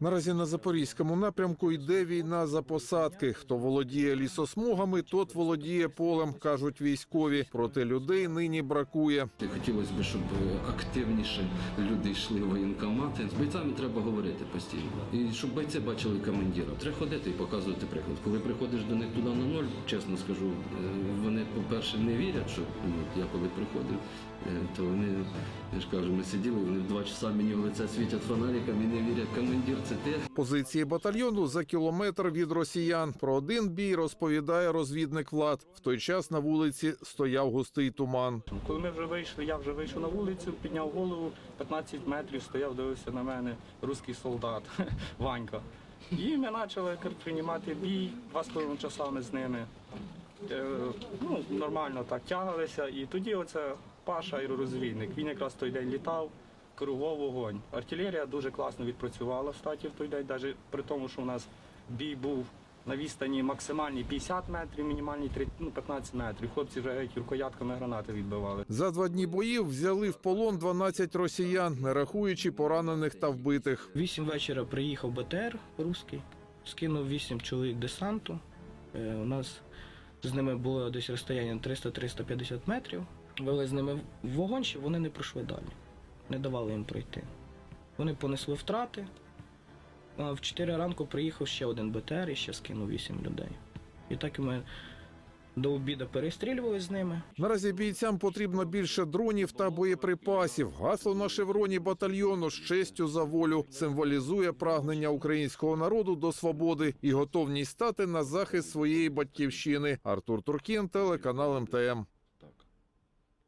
Наразі на запорізькому напрямку йде війна за посадки. Хто володіє лісосмугами, тот володіє полем, кажуть військові. Проте людей нині бракує. Хотілося б, щоб активніше люди йшли в воєнкомати. З бойцями треба говорити постійно. І щоб бойці бачили командира. Треба ходити і показувати приклад. Коли приходиш до них туди на ноль, чесно скажу, е, вони, по-перше, не вірять, що ну, я коли приходив, е, то я ж кажу, ми сиділи, вони в два часа мені в лице світять фонариками не вірять, командир, це ти. Позиції батальйону за кілометр від росіян. Про один бій розповідає розвідник Влад. В той час на вулиці стояв густий туман. Коли ми вже вийшли, я вже вийшов на вулицю, підняв голову, 15 метрів стояв, дивився на мене русський солдат Ванька. І ми почали приймати бій, два з половиною часами з ними. Е, ну, нормально так тягалися. І тоді оце Паша аеророзвідник. Він якраз той день літав, кругов вогонь. Артилерія дуже класно відпрацювала в статі в той день, навіть при тому, що у нас бій був на відстані максимальній 50 метрів, мінімальній 3, ну, 15 метрів. Хлопці вже геть рукоятками гранати відбивали. За два дні боїв взяли в полон 12 росіян, не рахуючи поранених та вбитих. Вісім вечора приїхав БТР руський, скинув вісім чоловік десанту. Е, У нас з ними було десь розстояння 300-350 метрів. Вели з ними вогонь, щоб вони не пройшли далі. Не давали їм пройти. Вони понесли втрати. А в 4 ранку приїхав ще один БТР і ще скинув 8 людей. І так ми до обіду перестрілювали з ними. Наразі бійцям потрібно більше дронів та боєприпасів. Гасло на шевроні батальйону з честю за волю символізує прагнення українського народу до свободи і готовність стати на захист своєї батьківщини. Артур Туркін, телеканал МТМ.